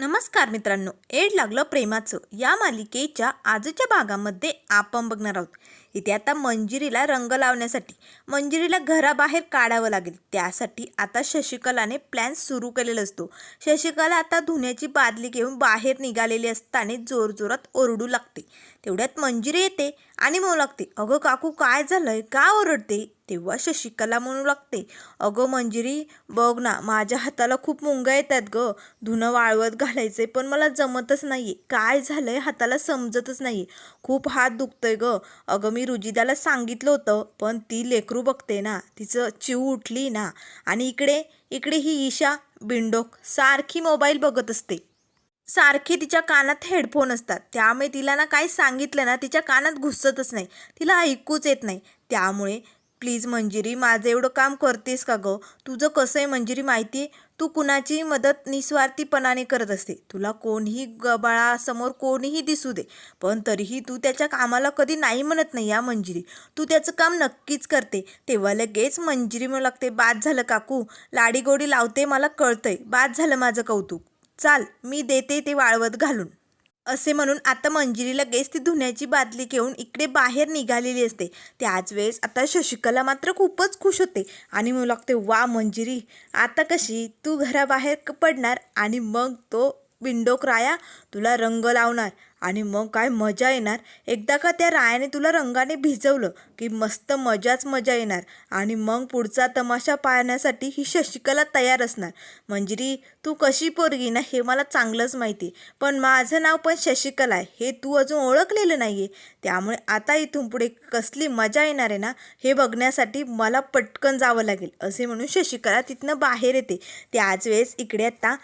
नमस्कार मित्रांनो एड लागलं प्रेमाचं. या मालिकेच्या आजच्या भागामध्ये आपण बघणार आहोत. इथे आता मंजिरीला रंग लावण्यासाठी मंजिरीला घराबाहेर काढावं लागेल. त्यासाठी आता शशिकलाने प्लॅन सुरू केलेला असतो. शशिकला आता धुण्याची बादली घेऊन बाहेर निघालेली असताना जोरजोरात ओरडू लागते. तेवढ्यात मंजिरी येते आणि म्हणू लागते अगं काकू काय झालंय? का ओरडते? तेव्हा शशिकला म्हणू लागते अगं मंजिरी बघ ना माझ्या हाताला खूप मुंगा येतात ग. धुणं वाळवत घालायचे पण मला जमतच नाहीये. काय झालंय? हाताला समजतच नाही खूप हात दुखतोय ग. अगं मी रुजिदाला सांगितलं होतं पण ती लेकरू बघते ना तिचं चिव उठली ना आणि इकडे इकडे ही ईशा बिंडोक सारखी मोबाईल बघत असते. सारखे तिच्या कानात हेडफोन असतात. त्यामुळे तिला ना काही सांगितलं ना तिच्या कानात घुसतच नाही. तिला ऐकूच येत नाही. त्यामुळे प्लीज मंजिरी माझं एवढं काम करतेस का गं? तुझं कसं आहे मंजिरी माहिती आहे तू कुणाची मदत निस्वार्थीपणाने करत असते. तुला कोणीही गबाळासमोर कोणीही दिसू दे पण तरीही तू त्याच्या कामाला कधी नाही म्हणत नाही या मंजिरी. तू त्याचं काम नक्कीच करते. तेव्हा लगेच मंजिरी म्हणू लागते बाद झालं काकू लाडीगोडी लावते मला कळतंय. बाद झालं माझं कौतुक. चाल मी देते ते वाळवत घालून. असे म्हणून आता मंजिरी लगेच ती धुण्याची बादली घेऊन इकडे बाहेर निघालेली असते. त्याच वेळेस आता शशिकला मात्र खूपच खुश होते आणि म्हणू लागते वा मंजिरी आता कशी? तू घराबाहेर पडणार आणि मग तो विंडोक राया तुला रंग लावणार. आणि मग काय मजा येणार? एकदा का त्या रायाने तुला रंगाने भिजवलं की मस्त मजाच मजा येणार. आणि मग पुढचा तमाशा पाहण्यासाठी ही शशिकला तयार असणार. मंजिरी तू कशी पोरगी ना हे मला चांगलंच माहिती. पण माझं नाव पण शशिकला आहे. हे तू अजून ओळखलेलं नाही आहे त्यामुळे आता इथून पुढे कसली मजा येणार आहे ना हे बघण्यासाठी मला पटकन जावं लागेल असे म्हणून शशिकला तिथनं बाहेर येते. त्याच वेळेस इकडे आता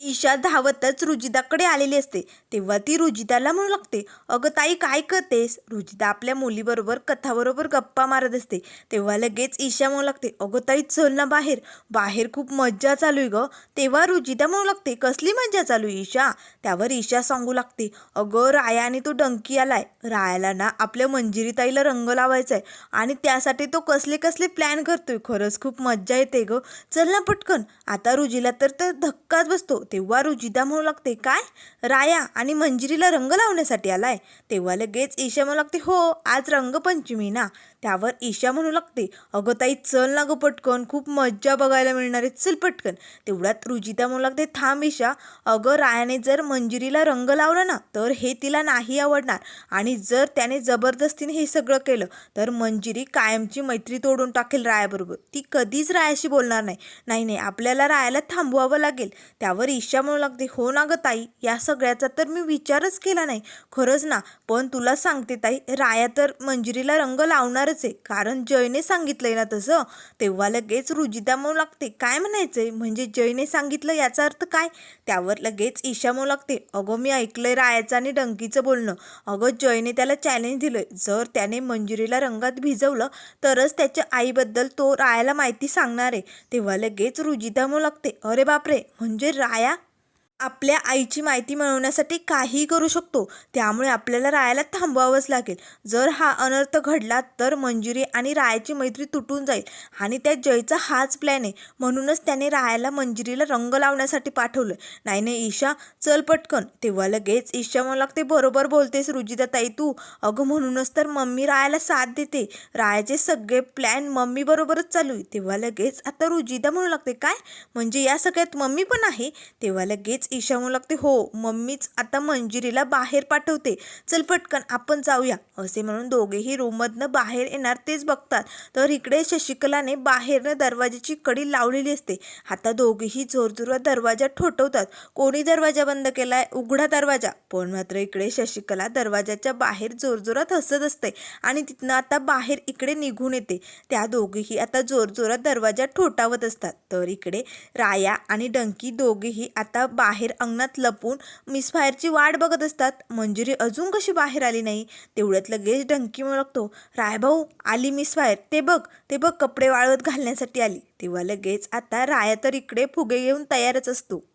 ईशा धावतच रुजिदाकडे आलेली असते. तेव्हा ती रुजिदाला म्हणू लागते अगं ताई काय करतेस? रुजिदा आपल्या मुलीबरोबर कथाबरोबर गप्पा मारत असते. तेव्हा लगेच ईशा म्हणू लागते अगं ताई चल ना बाहेर. बाहेर खूप मज्जा चालू आहे ग. तेव्हा रुजिदा म्हणू लागते कसली मज्जा चालू आहे ईशा? त्यावर ईशा सांगू लागते अगं राया आणि तो डंकी आलाय. रायाला ना आपल्या मंजिरी ताईला रंग लावायचा आहे आणि त्यासाठी तो कसले कसले प्लॅन करतोय. खरंच खूप मज्जा येते ग. चल ना पटकन. आता रुजीला तर तर धक्काच बसतो. तेव्हा रुजिदा म्हणू लागते. काय? राया आणि मंजिरीला रंग लावण्यासाठी आलाय. तेव्हा लगेच ईशा म्हणू लागते हो आज रंगपंचमी ना. त्यावर ईशा म्हणू लागते. अगं ताई चल ना गं पटकन. खूप मज्जा बघायला मिळणार आहे. चल पटकन. तेवढ्यात रुजिता म्हणू लागते थांब ईशा अगं रायाने जर मंजिरीला रंग लावला ना तर हे तिला नाही आवडणार. आणि जर त्याने जबरदस्तीने हे सगळं केलं तर मंजिरी कायमची मैत्री तोडून टाकेल रायाबरोबर. ती कधीच रायाशी बोलणार नाही. नाही नाही. आपल्याला रायाला थांबवावं लागेल. त्यावर ईशा म्हणू लागते हो ना गं ताई. या सगळ्याचा तर मी विचारच केला नाही. खरंच ना. पण तुला सांगते ताई राया तर मंजिरीला रंग लावणार होणारच आहे. कारण जयने सांगितलंय ना तसं. तेव्हा लगेच रुजिता म्हणू लागते काय म्हणायचंय? म्हणजे जयने सांगितलं याचा अर्थ काय? त्यावर लगेच ईशा म्हणू लागते अगं मी ऐकलंय रायाचं आणि डंकीचं बोलणं. अगं जयने त्याला चॅलेंज दिलंय. जर त्याने मंजुरीला रंगात भिजवलं तरच त्याच्या आईबद्दल तो रायाला माहिती सांगणार आहे. तेव्हा लगेच रुजिता म्हणू लागते अरे बापरे! म्हणजे राया आपल्या आईची माहिती मिळवण्यासाठी काहीही करू शकतो. त्यामुळे आपल्याला रायाला थांबवावंच लागेल. जर हा अनर्थ घडला तर मंजुरी आणि रायाची मैत्री तुटून जाईल आणि त्या जयचा हाच प्लॅन आहे. म्हणूनच त्याने रायाला मंजिरीला रंग लावण्यासाठी पाठवलं. नाही नाही ईशा चल पटकन. तेव्हा लगेच ईशा मला लागते बरोबर बोलतेस रुजिताताई तू. अगं म्हणूनच तर मम्मी रायाला साथ देते. रायाचे सगळे प्लॅन मम्मी बरोबरच चालू आहे. तेव्हा लगेच आता रुजिता म्हणू लागते काय? म्हणजे या सगळ्यात मम्मी पण आहे? तेव्हा लगेच ईशा म्हणू लागते हो मम्मीच आता मंजिरीला बाहेर पाठवते. चल पटकन आपण जाऊया. असे म्हणून दोघेही रूममधनं बाहेर येणार तेच बघतात. तर इकडे शशिकलाने बाहेरनं दरवाजाची कडी लावलेली असते. आता दोघेही जोरजोरात दरवाजा ठोठवतात. कोणी दरवाजा बंद केलाय? उघडा दरवाजा. पण मात्र इकडे शशिकला दरवाजाच्या बाहेर जोरजोरात हसत असते आणि तिथनं आता बाहेर इकडे निघून येते. त्या दोघेही आता जोरजोरात दरवाजा ठोठावत असतात. तर इकडे राया आणि डंकी दोघेही आता बाहेर बाहेर अंगणात लपून मिस फायरची वाट बघत असतात. मंजुरी अजून कशी बाहेर आली नाही? तेवढ्यात लगेच डंकी म्हणतो रायभाऊ आली मिस फायर ते बघ ते बघ कपडे वाळवत घालण्यासाठी आली. तेव्हा लगेच आता राया तर इकडे फुगे घेऊन तयारच असतो.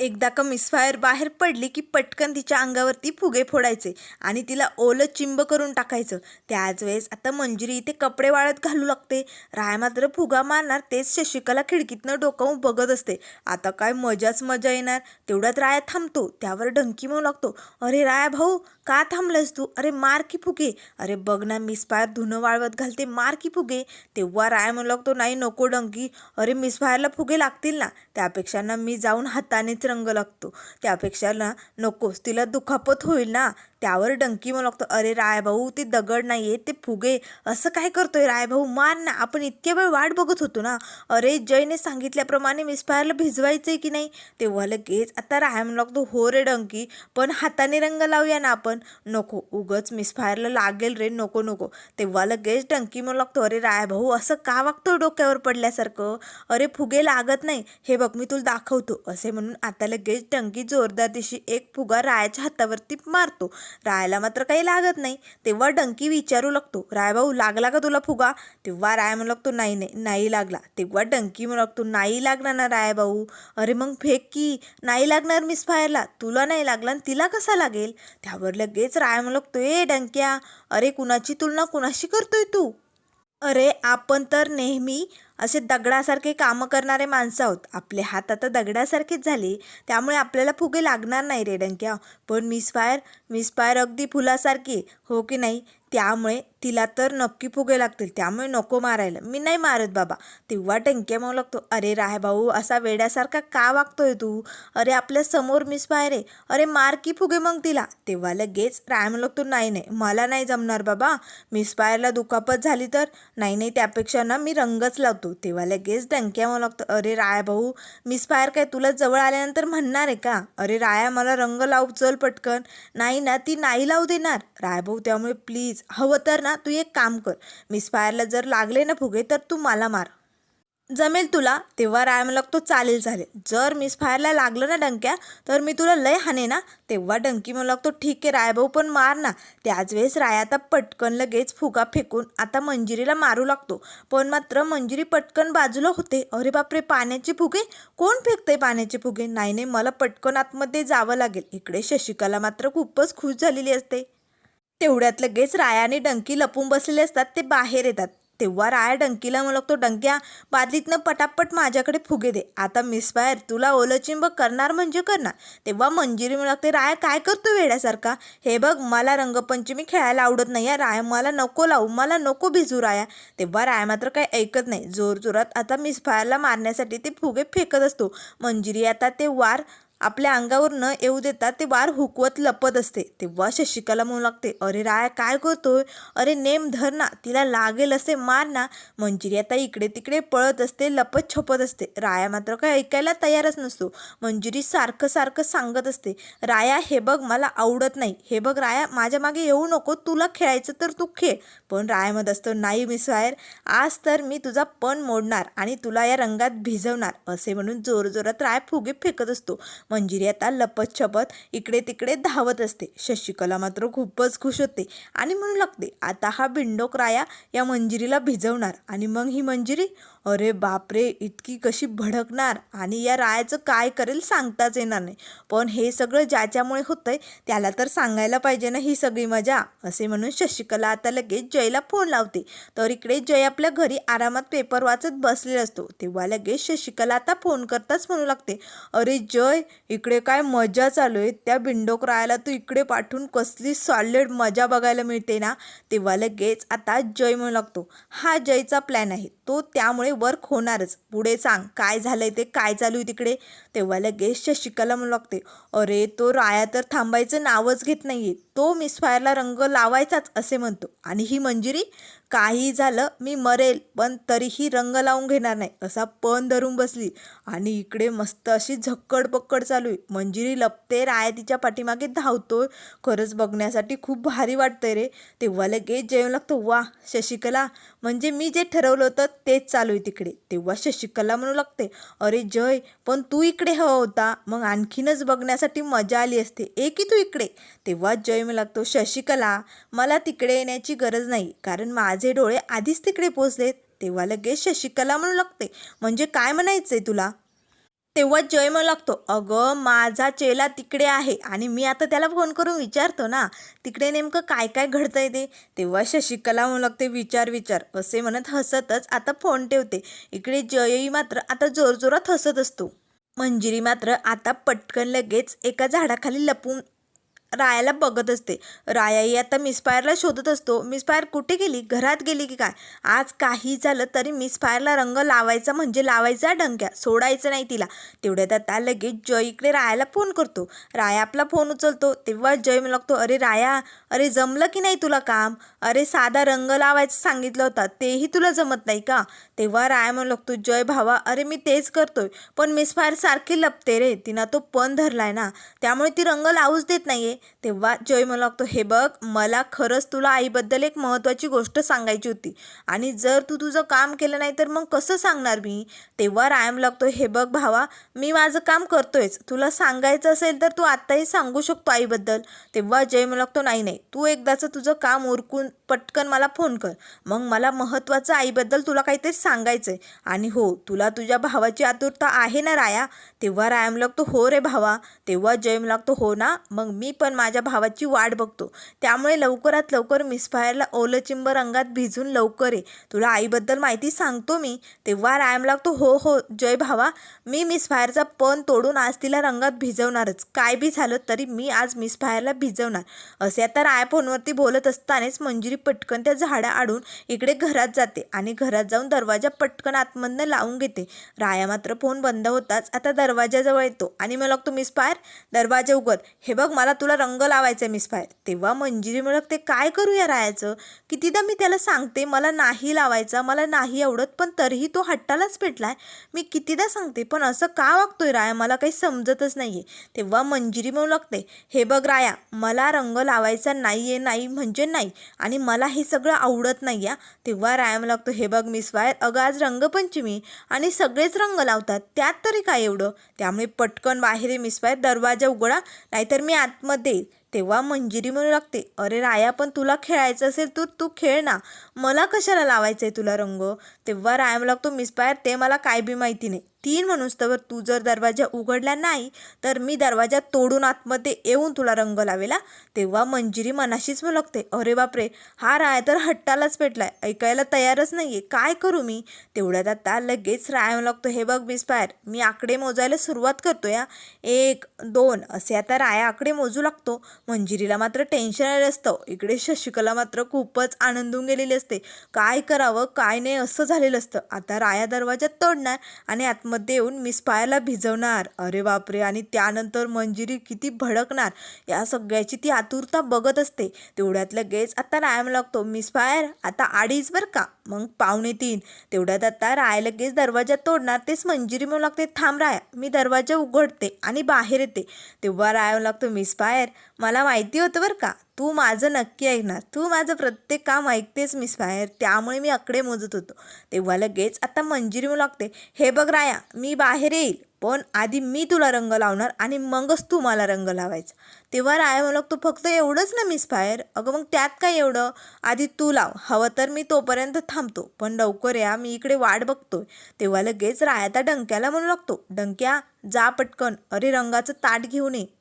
एकदा का मिसफायर बाहेर पडली की पटकन तिच्या अंगावरती फुगे फोडायचे आणि तिला ओलं चिंब करून टाकायचं. त्याच वेळेस आता मंजिरी इथे कपडे वाळत घालू लागते. राय मात्र फुगा मारणार तेच शशिकला खिडकीतनं डोकावून बघत असते. आता काय मजाच मजा येणार. तेवढ्यात राया थांबतो. त्यावर डंकी म्हणू लागतो. अरे राया भाऊ का थांबलंस तू? अरे मार की फुगे. अरे बघ ना मिसफायर धुणं वाळवत घालते मार की फुगे. तेव्हा राय म्हणू लागतो नाही नको डंकी अरे मिसफायरला फुगे लागतील ना. त्यापेक्षा ना मी जाऊन हातानेच रंग लागतो. त्यापेक्षा ना नकोस तिला दुखापत होईल ना. त्यावर डंकी म्हणू लागतो. अरे राय भाऊ ते दगड नाही आहे ते फुगे. असं काय करतोय राय भाऊ मार ना आपण इतक्या वेळ वाट बघत होतो ना. अरे जयने सांगितल्याप्रमाणे मिसफायरला भिजवायचं आहे की नाही? तेव्हा लगेच आता राय म्हणू लागतो हो रे डंकी पण हाताने रंग लावूया ना आपण. नको उगच मिसफायरला लागेल रे नको नको. तेव्हा लगेच डंकी म्हणू लागतो अरे राय भाऊ असं का वागतोय डोक्यावर पडल्यासारखं? अरे फुगे लागत नाही. हे बघ मी तुला दाखवतो. असे म्हणून आता लगेच डंकी जोरदार दिशी एक फुगा रायाच्या हातावरती मारतो. रायाला मात्र काही लागत नाही. तेव्हा डंकी विचारू लागतो राय भाऊ लागला का तुला फुगा? तेव्हा राय म्हणू लागतो नाही नाही नाही लागला. तेव्हा डंकी म्हणू लागतो नाही लागणार ना राय भाऊ अरे मग फेक की नाही लागणार मिस फायरला तुला नाही लागला आणि तिला कसा लागेल? त्यावर लगेच राय म्हणू लागतो ए डंक्या अरे कुणाची तुलना कुणाशी करतोय तू? अरे आपण तर नेहमी असे दगडासारखे कामं करणारे माणसं आहोत. आपले हात आता दगडासारखेच झाले. त्यामुळे आपल्याला फुगे लागणार नाही रे डंक्या. पण मिस फायर मिस फायर अगदी फुलासारखी हो की नाही? त्यामुळे तिला तर नक्की फुगे लागतील त्यामुळे नको मारायला. मी नाही मारत बाबा. तेव्हा टंक्या म्हणू लागतो. अरे राय भाऊ असा वेड्यासारखा का वागतोय तू? अरे आपल्यासमोर मिस फायर आहे. अरे मार की फुगे मग तिला. तेव्हा लगेच राय म्हणू लागतो नाही नाही मला नाही जमणार बाबा. मिस पायरला दुखापत झाली तर? नाही नाही त्यापेक्षा ना मी रंगच लावतो. तेव्हा लगेच डंक्या म्हणू लागतो अरे राय भाऊ मिस पायर काय तुला जवळ आल्यानंतर म्हणणार आहे का? अरे राया मला रंग लाव चल पटकन. नाही ना ती नाही लावू देणार. राय भाऊ त्यामुळे प्लीज हवं तर ना तू एक काम कर. मिसफायरला जर लागले ना फुगे तर तू मला मार. जमेल तुला तेव्हा राय मला तो चालेल चालेल जर मिसफायरला लागलं ना डंक्या तर मी तुला लय हाणे ना. तेव्हा डंकी म्हणू लागतो ठीक आहे रायभाऊ पण मार ना. त्याच वेळेस राय आता पटकन लगेच फुगा फेकून आता मंजिरीला मारू लागतो. पण मात्र मंजिरी पटकन बाजूला होते. अरे बापरे पाण्याचे फुगे? कोण फेकते पाण्याचे फुगे? नाही नाही मला पटकन आतमध्ये जावं लागेल. इकडे शशिकाला मात्र खूपच खुश झालेली असते. तेवढ्यात लगेच राया आणि डंकी लपून बसलेले असतात ते बाहेर येतात. तेव्हा राया डंकीला म्हणू लागतो डंक्या बादलीतनं पटापट माझ्याकडे फुगे दे. आता मिस फायर तुला ओलचिंब करणार म्हणजे करणार तेव्हा मंजिरी म्हणू लागते राया काय करतो वेड्यासारखा? हे बघ मला रंगपंचमी खेळायला आवडत नाही राया मला नको लावू मला नको भिजू राया तेव्हा राया मात्र काही ऐकत नाही. जोरजोरात आता मिस फायरला मारण्यासाठी ते फुगे फेकत असतो. मंजिरी आता ते वार आपल्या अंगावर न येऊ देता ते वार हुकवत लपत असते. तेव्हा शशिकाला म्हणू लागते अरे राया काय करतोय? अरे नेम धर ना तिला लागेल असे मार ना. मंजिरी आता इकडे तिकडे पळत असते लपत छपत असते. राया मात्र काय ऐकायला तयारच नसतो. मंजिरी सारखं सारखं सांगत असते राया हे बघ मला आवडत नाही. हे बघ राया माझ्या मागे येऊ नको तुला खेळायचं तर तू खेळ. पण रायामध्ये असतो नाही मिस वायर आज तर मी तुझा पण मोडणार आणि तुला या रंगात भिजवणार. असे म्हणून जोरजोरात राय फुगे फेकत असतो. मंजिरी आता लपत छपत इकडे तिकडे धावत असते. शशिकला मात्र खूपच खुश होते आणि म्हणू लागते आता हा बिंडोक राया या मंजिरीला भिजवणार आणि मग ही मंजिरी अरे बापरे इतकी कशी भडकणार? आणि या रायाचं काय करेल सांगताच येणार नाही. पण हे सगळं ज्याच्यामुळे होतंय त्याला तर सांगायला पाहिजे ना ही सगळी मजा. असे म्हणून शशिकला आता लगेच जयला फोन लावते. तर इकडे जय आपल्या घरी आरामात पेपर वाचत बसलेला असतो. तेव्हा लगेच शशिकला आता फोन करताच म्हणू लागते. अरे जय इकडे काय मजा चालू आहे. त्या बिंडोक रायाला तू इकडे पाठवून कसली सॉलिड मजा बघायला मिळते ना? तेव्हा लगेच आता जय म्हणू लागतो. हा जयचा प्लॅन आहे. तो त्यामुळे वर्क होणारच. पुढे सांग काय झालंय ते? काय चालू आहे तिकडे? तेव्हा लगेच शिकायला म्हणू लागते अरे तो राया तर थांबायचं नावच घेत नाहीये. तो मिसफायरला रंग लावायचाच असे म्हणतो. आणि ही मंजिरी काही झालं मी मरेल पण तरीही रंग लावून घेणार नाही असा पण धरून बसली. आणि इकडे मस्त अशी झक्कड पक्कड चालू आहे. मंजिरी लपते राया तिच्या पाठीमागे धावतोय. खरंच बघण्यासाठी खूप भारी वाटतंय रे. तेव्हा लगेच जेवण लागतो. वा शशिकला. म्हणजे मी जे ठरवलं होतं तेच चालू आहे तिकडे. तेव्हा शशिकला म्हणू लागते अरे जय पण तू इकडे हवा होता. मग आणखीनच बघण्यासाठी मजा आली असते. ए की तू इकडे? तेव्हा जय म्हणू लागतो शशिकला मला तिकडे येण्याची गरज नाही. कारण माझे डोळे आधीच तिकडे पोचलेत. तेव्हा लगेच शशिकला म्हणू लागते म्हणजे काय म्हणायचंय तुला? तेव्हा जय म्हणू लागतो अगं माझा चेला तिकडे आहे आणि मी आता त्याला फोन करून विचारतो ना तिकडे नेमकं काय काय घडतंय ते? तेव्हा शशिकला म्हणू लागते विचार विचार. असे म्हणत हसतच आता फोन ठेवते. इकडे जयही मात्र आता जोरजोरात हसत असतो. मंजिरी मात्र आता पटकन लगेच एका झाडाखाली लपून रायाला बघत असते. रायाही आता मिसफायरला शोधत असतो. मिसफायर कुठे गेली? घरात गेली की काय? आज काही झालं तरी मिसफायरला रंग लावायचा म्हणजे लावायचा डंक्या. सोडायचं नाही तिला. तेवढ्यात आता लगेच जय इकडे रायाला फोन करतो. राया आपला फोन उचलतो. तेव्हा जय म्हणू लागतो अरे राया अरे जमलं की नाही तुला काम? अरे साधा रंग लावायचं सांगितलं होता. तेही तुला जमत नाही का? तेव्हा राया म्हणू लागतो जय भावा अरे मी तेच करतोय. पण मिसफायर सारखी लपते रे. तिनं तो पण धरलाय ना. त्यामुळे ती रंग लावूच देत नाहीये. तेव्हा जय म्हणू लागतो हे बघ मला खरंच तुला आईबद्दल एक महत्त्वाची गोष्ट सांगायची होती. आणि जर तू तुझं काम केलं नाही तर मग कसं सांगणार मी? तेव्हा रायम लागतो हे बघ भावा मी माझं काम करतोयच. तुला सांगायचं असेल तर तू आत्ताही सांगू शकतो आईबद्दल. तेव्हा जय म्हणू लागतो नाही नाही तू एकदाचं तुझं काम उरकून पटकन मला फोन कर. मग मला महत्त्वाचं आईबद्दल तुला काहीतरी सांगायचं आहे आणि हो तुला तुझ्या भावाची आतुरता आहे ना राया? तेव्हा रायम लागतो हो रे भावा. तेव्हा जय लागतो हो ना मग मी पण पण माझ्या भावाची वाट बघतो. त्यामुळे लवकरात लवकर मिसफायरला ओलचिंब रंगात भिजून लवकर ये. तुला आईबद्दल माहिती सांगतो मी. तेव्हा रायम लागतो हो हो जय भावा. मी मिसफायरचा पण तोडून आज तिला रंगात भिजवणारच. काय बी झालं तरी मी आज मिसफायरला भिजवणार. असे आता राय फोनवरती बोलत असतानाच मंजिरी पटकन त्या झाडा आडून इकडे घरात जाते आणि घरात जाऊन दरवाजा पटकन आतमधनं लावून घेते. राया मात्र फोन बंद होताच आता दरवाजाजवळ येतो. आणि मला लागतो मिसफायर दरवाजा उघड. हे बघ मला तुला रंग लावायचा आहे मिसफायर तेव्हा मंजिरी मिळक ते काय करूया रायाचं? कितीदा मी त्याला सांगते मला नाही लावायचा मला नाही आवडत पण तरीही तो हट्टालाच पेटलाय. मी कितीदा सांगते पण असं का वागतोय राया? मला काही समजतच नाहीये. तेव्हा मंजिरी मिळू लागते हे बघ राया मला रंग लावायचा नाहीये नाही म्हणजे नाही आणि मला हे सगळं आवडत नाही या. तेव्हा राया मला लागतो हे बघ मिस वायर अगं आज रंगपंचमी आणि सगळेच रंग लावतात त्यात तरी काय एवढं? त्यामुळे पटकन बाहेर मिस वायर दरवाजा उघडा नाहीतर मी आतमध्ये येईल तेव्हा मंजिरी म्हणू लागते अरे राया पण तुला खेळायचं असेल तर तू खेळ ना. मला कशाला लावायचं आहे तुला रंग? तेव्हा राया म्हणू लागतो मिसपायर ते मला काय बी माहिती नाही. तीन म्हणूस तर तू जर दरवाजा उघडला नाही तर मी दरवाजा तोडून आतमध्ये येऊन तुला रंग लावेला. तेव्हा मंजिरी मनाशीच मुलगते. लागते अरे बापरे हा राय तर हट्टालाच पेटलाय. ऐकायला तयारच नाही आहे काय करू मी? तेवढ्यात आता लगेच राय लागतो. हे बघ बिस्पायर मी आकडे मोजायला सुरुवात करतो या एक दोन असे आता राया आकडे मोजू लागतो. मंजिरीला मात्र टेन्शन आलं असतं. इकडे शशिकला मात्र खूपच आनंदून गेलेली असते. काय करावं काय नाही असं झालेलं असतं. आता राया दरवाजा तोडणार आणि आतमध्ये येऊन मिस पायाला भिजवणार. अरे बापरे! आणि त्यानंतर मंजिरी किती भडकणार? या सगळ्याची ती आतुरता बघत असते. तेवढ्यात लगेच आता राया लागतो. मिस फायर आता अडीच बरं का? मग पावणे तीन. तेवढ्यात आता राय लगेच दरवाजा तोडणार तेच मंजिरी म्हणू लागते. थांब राय मी दरवाजा उघडते आणि बाहेर येते. तेव्हा राय लागतो मिस फायर मला माहिती होतं बरं का? तू माझं नक्की ऐकणार. तू माझं प्रत्येक काम ऐकतेस मिस फायर त्यामुळे मी आकडे मोजत होतो. तेव्हा लगेच आता मंजिरी म्हणू लागते. हे बघ राया मी बाहेर येईल पण आधी मी तुला रंग लावणार आणि मगच तू मला रंग लावायचा. तेव्हा राया म्हणू लागतो फक्त एवढंच ना मिस फायर अगं मग त्यात काय एवढं? आधी तू लाव. हवं तर मी तोपर्यंत थांबतो. पण लवकर या मी इकडे वाट बघतोय. तेव्हा लगेच राया त्या डंक्याला म्हणू लागतो डंक्या जा पटकन. अरे रंगाचं ताट घेऊन ये.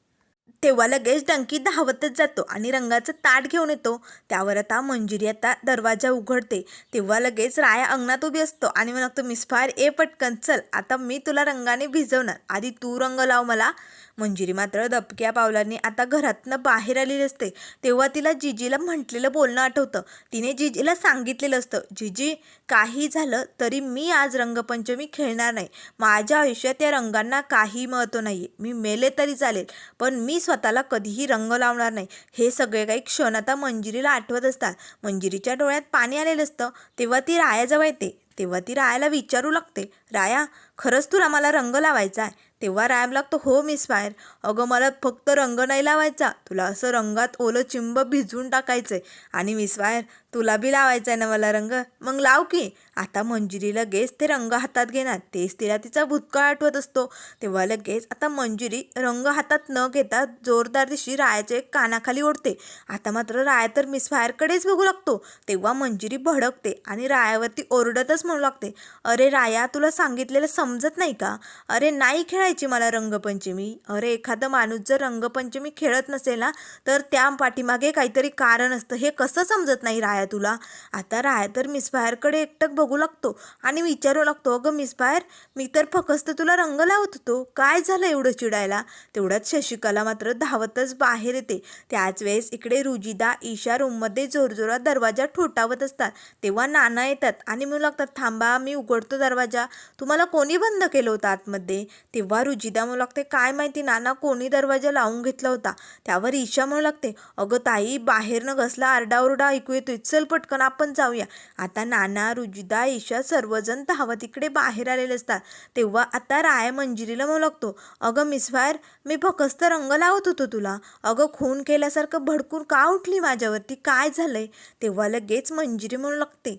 तेव्हा लगेच डंकी धावतच जातो आणि रंगाचं ताट घेऊन येतो. त्यावर आता मंजुरी आता दरवाजा उघडते. तेव्हा लगेच राया अंगणात उभी असतो आणि मग मिस मिसफायर ए पटकन चल आता मी तुला रंगाने भिजवणार. आधी तू रंग लाव मला. मंजिरी मात्र दबक्या पावलांनी आता घरातनं बाहेर आलेली असते. तेव्हा तिला जिजीला म्हटलेलं बोलणं आठवतं. तिने जिजीला सांगितलेलं असतं जिजी काही झालं तरी मी आज रंगपंचमी खेळणार नाही. माझ्या आयुष्यात या रंगांना काही महत्त्व नाही मी मेले तरी चालेल पण मी स्वतःला कधीही रंग लावणार नाही. हे सगळे काही क्षण आता मंजिरीला आठवत असतात. मंजिरीच्या डोळ्यात पाणी आलेलं असतं. तेव्हा ती रायाजवळ येते. तेव्हा ती रायाला विचारू लागते राया खरंच तुला मला रंग लावायचा आहे? तेव्हा रॅम लागतो हो मिस फायर अगं मला फक्त रंग नाही लावायचा. तुला असं रंगात ओलं चिंब भिजवून टाकायचं आहे आणि मिस फायर तुला बी लावायचा आहे ना मला रंग. मग लाव की. आता मंजिरी लगेच ते रंग हातात घेणार. तेच तिला तिचा भूतकाळ आठवत असतो. तेव्हा लगेच आता मंजिरी रंग हातात न घेता जोरदार दिशी रायाचे कानाखाली ओढते. आता मात्र राया तर मिस फायरकडेच बघू लागतो. तेव्हा मंजिरी भडकते आणि रायावरती ओरडतच म्हणू लागते. अरे राया तुला सांगितलेलं समजत नाही का? अरे नाही खेळायची मला रंगपंचमी. अरे एखादा माणूस जर रंगपंचमी खेळत नसेल ना तर त्या पाठीमागे काहीतरी कारण असतं. हे कसं समजत नाही राया तुला. आता राया तर मिस फायरकडे एकटक बघू लागतो आणि विचारू लागतो अगं मिस फायर मी तर फकस्त तुला रंग लावत होतो. काय झालं एवढं चिडायला? तेवढ्यात शशिकला मात्र धावतच बाहेर येते. त्याच वेळेस इकडे रुजिदा ईशा रूममध्ये जोरजोरात दरवाजा ठोठावत असतात. तेव्हा नाना येतात आणि म्हणू लागतात थांबा मी उघडतो दरवाजा. तुम्हाला कोणी बंद केलं होतं आतमध्ये? तेव्हा रुजिदा म्हणू लागते काय माहिती नाना कोणी दरवाजा लावून घेतला होता? त्यावर ईशा म्हणू लागते अगं ताई बाहेरनं कसला आरडाओरडा ऐकू येतोय. चल पटकन आपण जाऊया. आता नाना रुजिदा ईशा सर्वजण धावत इकडे बाहेर आलेले असतात. तेव्हा आता राया मंजिरीला म्हणू लागतो अगं मिस फायर मी फकस्त रंग लावत होतो तुला. अगं खून केल्यासारखं भडकून का उठली माझ्यावरती? काय झालंय? तेव्हा लगेच मंजिरी म्हणू लागते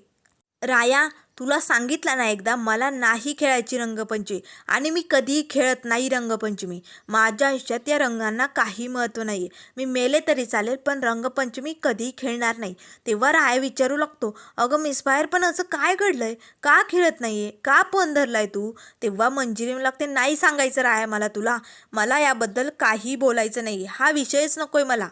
राया तुला सांगितलं ना एकदा मला नाही खेळायची रंगपंचमी आणि मी कधीही खेळत नाही रंगपंचमी. माझ्या आयुष्यात या रंगांना काही महत्त्व नाही आहे मी मेले तरी चालेल पण रंगपंचमी कधीही खेळणार नाही. तेव्हा राय विचारू लागतो अगं मिसफायर पण असं काय घडलंय? का खेळत नाही आहे का पण धरलाय तू? तेव्हा मंजिरी लागते नाही सांगायचं राय मला तुला. मला याबद्दल काही बोलायचं नाही हा विषयच नकोय मला.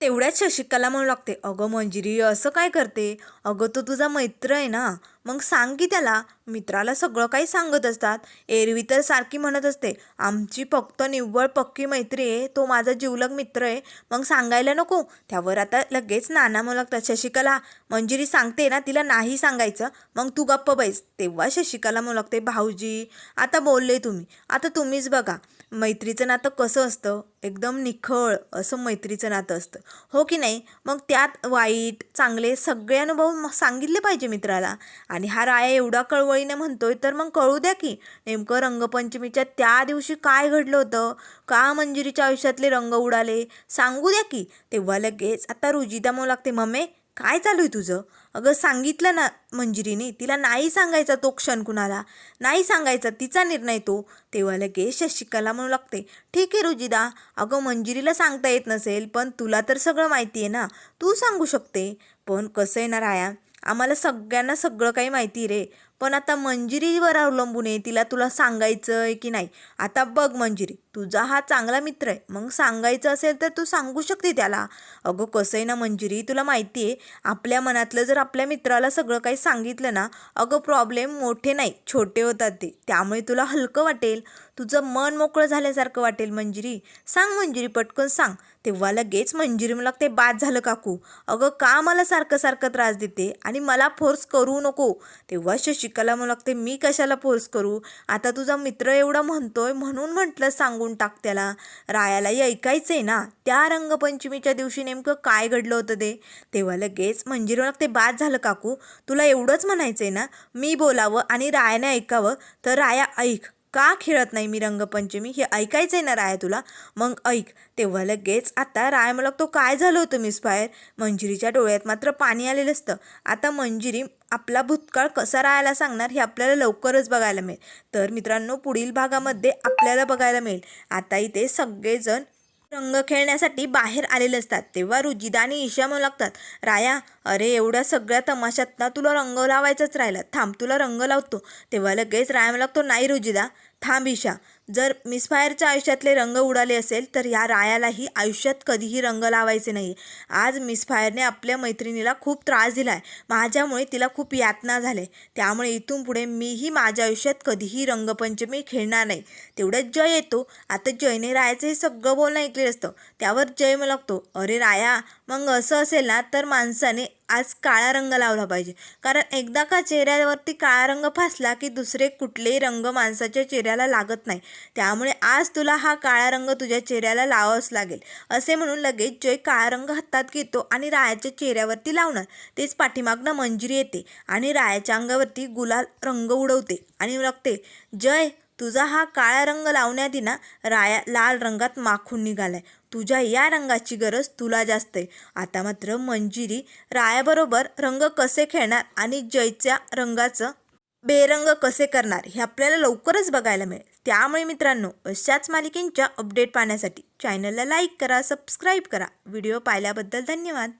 तेवढ्याच शशिकला म्हणू लागते अगं मंजिरी असं काय करते? अगं तो तुझा मित्र आहे ना? मग सांग की त्याला. मित्राला सगळं काही सांगत असतात. एरवी तर सारखी म्हणत असते आमची फक्त निव्वळ पक्की मैत्री आहे. तो माझा जिवलग मित्र आहे. मग सांगायला नको. त्यावर आता लगेच नाना म्हणू लागतात शशिकला मंजिरी सांगते ना तिला नाही सांगायचं. मग तू गप्प बैस. तेव्हा शशिकला म्हणू लागते भाऊजी आता बोलले तुम्ही. आता तुम्हीच बघा. मैत्रीचं नातं कसं असतं? एकदम निखळ असं मैत्रीचं नातं असतं. हो की नाही? मग त्यात वाईट चांगले सगळे अनुभव सांगितले पाहिजे मित्राला. आणि हा राया एवढा कळवळीने म्हणतोय तर मग कळू द्या की नेमकं रंगपंचमीच्या त्या दिवशी काय घडलं होतं? का मंजिरीच्या आयुष्यातले रंग उडाले? सांगू द्या की तेव्हा लगेच आता रुजिदा म्हणू लागते. मम्मे काय चालू आहे तुझं? अगं सांगितलं ना मंजिरीने तिला नाही सांगायचा तो क्षण कुणाला. नाही सांगायचा तिचा निर्णय तो. तेव्हा लगेच शशिकला म्हणू लागते ठीक आहे रुजिदा अगं मंजिरीला सांगता येत नसेल पण तुला तर सगळं माहिती आहे ना. तू सांगू शकते. पण कसं आहे ना राया आम्हाला सगळ्यांना सगळं काही माहिती रे. पण आता मंजिरीवर अवलंबून आहे तिला तुला सांगायचं आहे की नाही? आता बघ मंजिरी तुझा हा चांगला मित्र आहे. मग सांगायचं असेल तर तू सांगू शकते त्याला. अगं कसं आहे ना मंजिरी तुला माहिती आहे आपल्या मनातलं जर आपल्या मित्राला सगळं काही सांगितलं ना अगं प्रॉब्लेम मोठे नाही छोटे होतात ते. त्यामुळे तुला हलकं वाटेल. तुझं मन मोकळं झाल्यासारखं वाटेल मंजिरी. सांग मंजिरी पटकन सांग. तेव्हा लगेच मंजिरी मला ते बाद झालं काकू. अगं का मला सारखं सारखं त्रास देते आणि मला फोर्स करू नको? तेव्हा शशिकला मला लागते मी कशाला फोर्स करू? आता तुझा मित्र एवढा म्हणतोय म्हणून म्हटलं सांगून टाक त्याला. रायालाही ऐकायचं आहे ना त्या रंगपंचमीच्या दिवशी नेमकं काय घडलं होतं ते? तेव्हा लगेच मंजिरी लागते बाद झालं काकू. तुला एवढंच म्हणायचं आहे ना मी बोलावं आणि रायाने ऐकावं. तर राया ऐक. का खेळत नाही मी रंगपंचमी? हे ऐकायचं आहे ना राया तुला? मग ऐक. तेव्हा लगेच आता राय मला तो काय झालं होतं मिस फायर मंजिरीच्या डोळ्यात मात्र पाणी आलेलं असतं. आता मंजिरी आपला भूतकाळ कसा राहायला सांगणार हे आपल्याला लवकरच बघायला मिळेल. तर मित्रांनो पुढील भागामध्ये आपल्याला बघायला मिळेल. आता इथे सगळेजण रंग खेळण्यासाठी बाहेर आलेले असतात. तेव्हा रुजिदा आणि ईशा म्हणू लागतात राया अरे एवढ्या सगळ्या तमाशात ना तुला रंग लावायचाच राहिला. थांब तुला रंग लावतो. तेव्हा लगेच राया म्हणू लागतो नाही रुजिदा थांब ईशा जर मिसफायरच्या आयुष्यातले रंग उडाले असेल तर या रायालाही आयुष्यात कधीही रंग लावायचे नाही. आज मिसफायरने आपल्या मैत्रिणीला खूप त्रास दिला आहे माझ्यामुळे तिला खूप यातना झाले. त्यामुळे इथून पुढे मीही माझ्या आयुष्यात कधीही रंगपंचमी खेळणार नाही. तेवढ्यात जय येतो. आता जयने रायाचं हे सगळं बोलणं ऐकलेलं असतं. त्यावर जय मला लागतो अरे राया मग असं असेल ना तर माणसाने आज काळा रंग लावला पाहिजे. कारण एकदा का चेहऱ्यावरती काळा रंग फासला की दुसरे कुठलेही रंग माणसाच्या चेहऱ्याला लागत नाही. त्यामुळे आज तुला हा काळा रंग तुझ्या चेहऱ्याला लावावाच लागेल. असे म्हणून लगेच जय काळा रंग हातात घेतो आणि रायाच्या चेहऱ्यावरती लावणार तेच पाठीमागनं मंजिरी येते आणि रायाच्या अंगावरती गुलाल रंग उडवते आणि लागते जय तुझा हा काळा रंग लावण्याआधी ना राया लाल रंगात माखून निघालाय. तुझ्या या रंगाची गरज तुला जास्त आहे. आता मात्र मंजिरी रायाबरोबर रंग कसे खेळणार आणि जयच्या रंगाचं बेरंग कसे करणार हे आपल्याला लवकरच बघायला मिळेल. त्यामुळे मित्रांनो अशाच मालिकेंच्या अपडेट पाहण्यासाठी चॅनलला लाईक करा सबस्क्राईब करा. व्हिडिओ पाहिल्याबद्दल धन्यवाद.